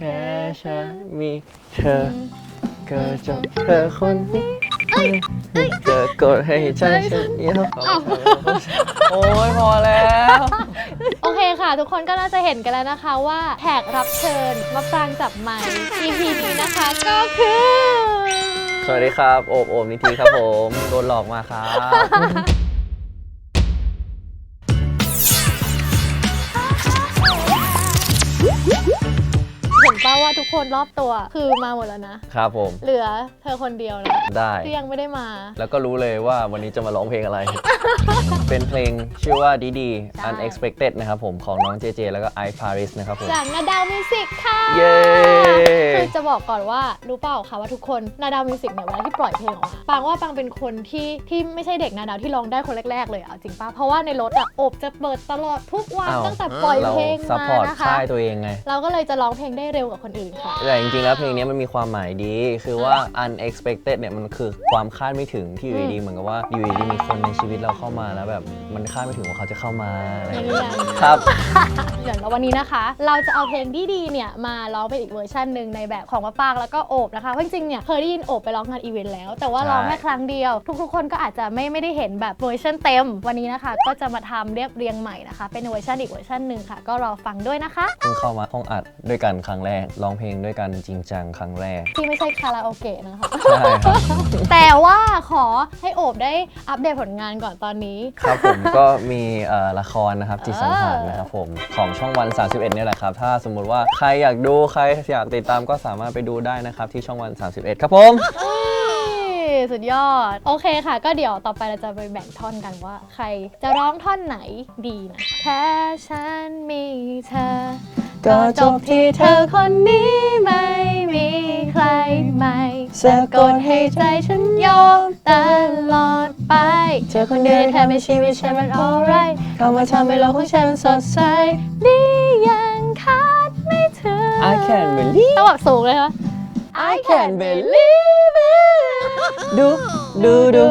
แค่ฉันมีเธอก็จบเธอคนนี้เธอกดให้ใจฉันเดียวโอ้ยพอแล้ว โอเคค่ะ ทุกคนก็น่าจะเห็นกันแล้วนะคะว่าแขกรับเชิญมาปรางจับไมค์ EP นี้นะคะก็คือ สวัสดีครับ โอบโอบนิธิครับผม โดนหลอกมาครับ คนรอบตัวคือมาหมดแล้วนะ ครับผม เหลือเธอคนเดียวนะได้ที่ยังไม่ได้มา แล้วก็รู้เลยว่าวันนี้จะมาร้องเพลงอะไร เป็นเพลงชื่อว่าดีดีใช่ Unexpected นะครับผมของน้องเจเจแล้วก็ไอซ์พาริสนะครับผมจากนาดาวมิวสิกค่ะ เย้คือจะบอกก่อนว่ารู้เปล่าคะว่าทุกคนนาดาวมิวสิกเนี่ยเวลาที่ปล่อยเพลงออกมาปางว่าปางเป็นคนที่ที่ไม่ใช่เด็กนาดาวที่ร้องได้คนแรกๆเลยอะจริงปะเพราะว่าในรถอะโอบจะเปิดตลอดทุกวันอ้าวตั้งแต่ปล่อยเราเพลงซัพมาพอร์ตนะคะค่ายตัวเองไงเราก็เลยจะร้องเพลงได้เร็วกว่าคนอื่นค่ะแต่จริงๆแล้วเพลงนี้มันมีความหมายดี คือว่า unexpected เนี่ยมันคือความคาดไม่ถึงที่อยู่ดีๆเหมือนกับว่าอยู่ดีๆมีคนในชีวิตเราเข้ามาแล้วแบบมันคาดไม่ถึงว่าเขาจะเข้ามาอะไรอย่างอย่างนี้เงี้ยอย่างนี้ครับอย่างวันนี้นะคะ เราจะเอาเพลงที่ดีเนี่ยมาร้องเป็นอีกเวอร์ชันหนึ่งในแบบของมะปางแล้วก็โอบนะคะเพราะจริงๆเนี่ยเคยได้ยินโอบไปร้องงานอีเวนต์แล้ว แต่ว่าใช่ร้องแค่ครั้งเดียว ทุกๆ คนก็อาจจะไม่ไม่ได้เห็นแบบเวอร์ชันเต็ม วันนี้นะคะ ก็จะมาทำเรียบเรียงใหม่นะคะ เป็นเวอร์ชันอีกเวอร์ชันหนึ่งค่ะ ก็รอฟังด้วยนะคะเพิ่งเข้ามาห้องอัดด้วยกันครั้งแรกร้องเพลงด้วยกันจริงจังครั้งแรก ที่ไม่ใช่คาราโอเกะนะคะ ใช่ครับ แต่ว่าขอให้โอบได้อัปเดตผลงานก่อนตอนนี้ ครับผมก็มีเอ่อละครนะครับจิตสังหารนะครับผมของช่องวัน 31เนี่ยแหละครับ ถ้าสมมุติว่าใครอยากดูใครอยากติดตามก็สามารถไปดูได้นะครับที่ช่องวัน 31 ครับผมเอ้ยสุดยอด โอเคค่ะ ก็เดี๋ยวต่อไปเราจะไปแบ่งท่อนกันว่า ใครจะร้องท่อนไหนดีนะแค่ฉันมีเธอ ก็จบที่เธอคนนี้ไม่มีใครใหม่สะกดให้ใจฉันยอมตลอดไป เธอคนเดียวที่ทำให้ชีวิตฉันมัน alright เข้ามาทำให้โลกของฉันมันสดใสดียังคาดไม่ถึง I can't believe ต้องแบบสูงเลยคะ I can't believe it ดูดูดู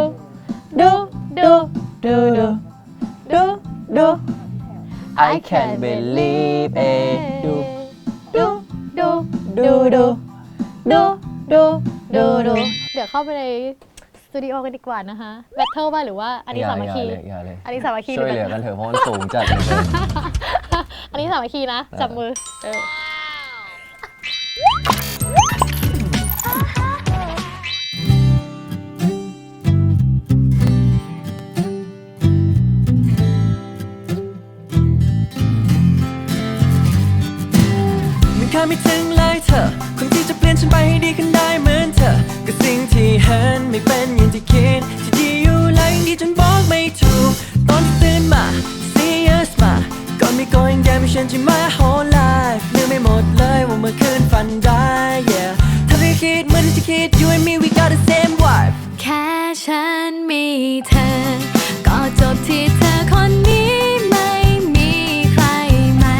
ดูดูดูดูดูดู I can't believe it ดูดูดูดูดูดูดูดูดูเดี๋ยวเข้าไปในสตูดิโอกันดีกว่านะคะแบทเทิลป่ะหรือว่าอันนี้สามัคคีอย่าเลยอย่าเลยอันนี้สามัคคีช่วยเหลือกันเถอะเพราะมันสูงจัดเลยอันนี้สามัคคีนะ จับมือเออ นมีเธอ ก็จบที่เธอคนนี้ไม่มีใครใหม่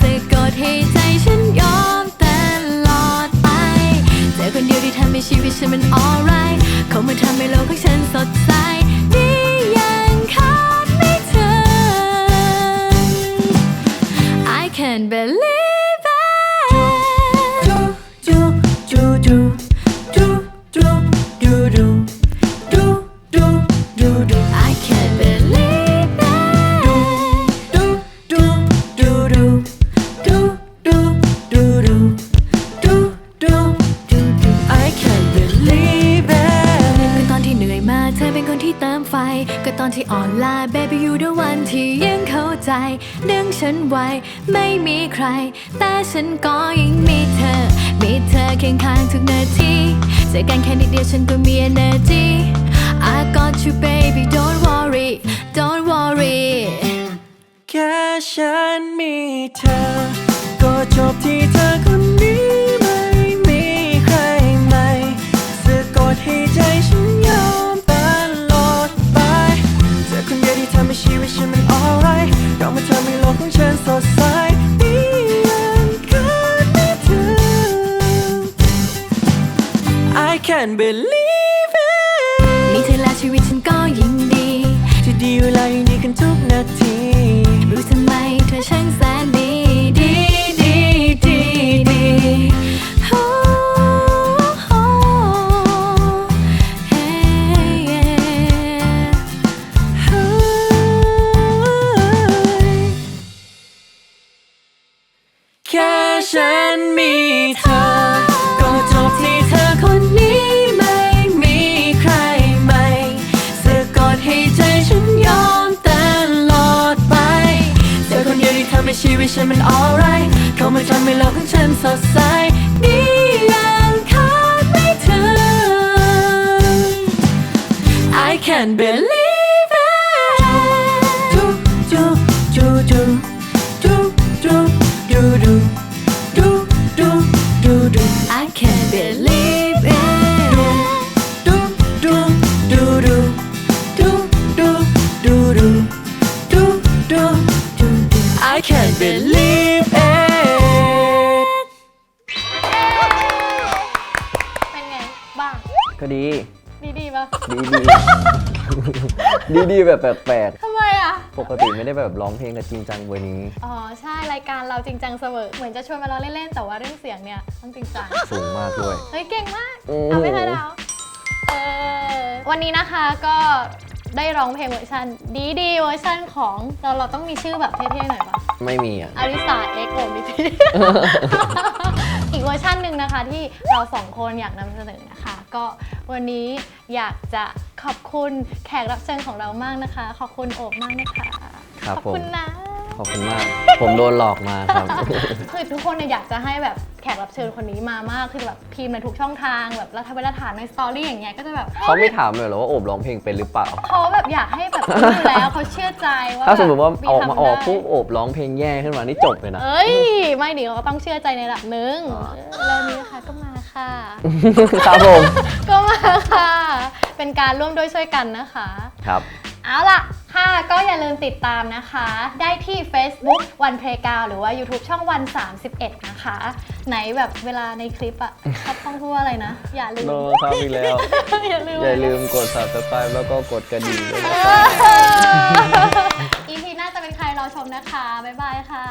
สะกดให้ใจฉันยอมตลอดไปเธอคนเดียวที่ทำให้ชีวิตฉันมัน alright เขามาทำ เป็นคนที่เติมไฟ ก็ตอนที่อ่อนล้า baby you the one ที่ยังเข้าใจ ดึงฉันไว้ ไม่มีใคร แต่ฉันก็ยังมีเธอ มีเธอเคียงข้างทุกนาทีเจอกันแค่นิดเดียวฉันก็มี energy I got you baby don't worry don't worry แค่ฉันมีเธอ ก็จบที่เธอคน can't believe it มีเธอแล้วชีวิตฉันก็ยิ่งดี จะดีเวลายังดีขึ้นทุกนาทีรู้ทำไมเธอช่างแสนดี ดีดีดีดีำให้โลกของฉันสดใสนี่ยังคาดไม่ถึง I can't believe ดีดีดีๆปะดีดีดีดีแบบแปลกทำไมอะ ๆปกติไม่ได้แบบร้องเพลงกับจริงจังเบอร์นี้ อ๋อ ใช่ รายการเราจริงจังเสมอ เหมือนจะชวนมาล้อเล่นๆ แต่ว่าเรื่องเสียงเนี่ยต้องจริงจัง สูงมากด้วย เฮ้ย เก่งมาก โอ้โห เอาไม่ทันแล้วเออวันนี้นะคะก็ได้ร้องเพลงเวอร์ชันดีดีๆเวอร์ชันของเราเราต้องมีชื่อแบบเท่ๆหน่อยปะ ไม่มีอะอาริสาเอ็กโอมิทีอีกเวอร์ชันหนึ่งนะคะที่เราสองคนอยากนำเสนอนะคะ ก็วันนี้อยากจะขอบคุณแขกรับเชิญของเรามากนะคะ ขอบคุณโอบมากนะคะ ครับขอบคุณผม นะ ขอบคุณมาก ผมโดนหลอกมาครับ คือทุกคนเนี่ยอยากจะให้แบบ แขกรับเชิญคนนี้มามากคือแบบพิมพ์ในทุกช่องทางแบบแล้วถ้าเวลาถามในสตอรี่อย่างเงี้ยก็จะแบบเขาไม่ถามเลยเหรอว่าโอบร้องเพลงเป็นหรือเปล่า เขาแบบอยากให้แบบรู้อยู่แล้วเขาเชื่อใจว่าถ้าสมมติว่าแบบออกมาออกทำได้ปุ๊บโอบร้องเพลงแย่ขึ้นมานี่จบเลยนะ เอ้ย ไม่ดีเราก็ต้องเชื่อใจในระดับหนึ่งอ๋อเออแล้วนี้นะคะก็มาค่ะ ครับผมก็มาค่ะ เป็นการร่วมด้วยช่วยกันนะคะ ครับ เอาล่ะ ค่ะก็อย่าลืมติดตามนะคะ ได้ที่ Facebook วันเพลกาหรือว่า YouTube ช่องวัน 31 นะคะ ไหนแบบเวลาในคลิปอะเขาต้องพูดว่าอะไรนะ อย่าลืม โนครับอีกแล้ว อย่าลืมอย่าลืมกด subscribe แล้วก็กดกระดิ่งด้วยนะครับ อีพีหน้าจะเป็นใครรอชมนะคะ บ๊ายบายค่ะ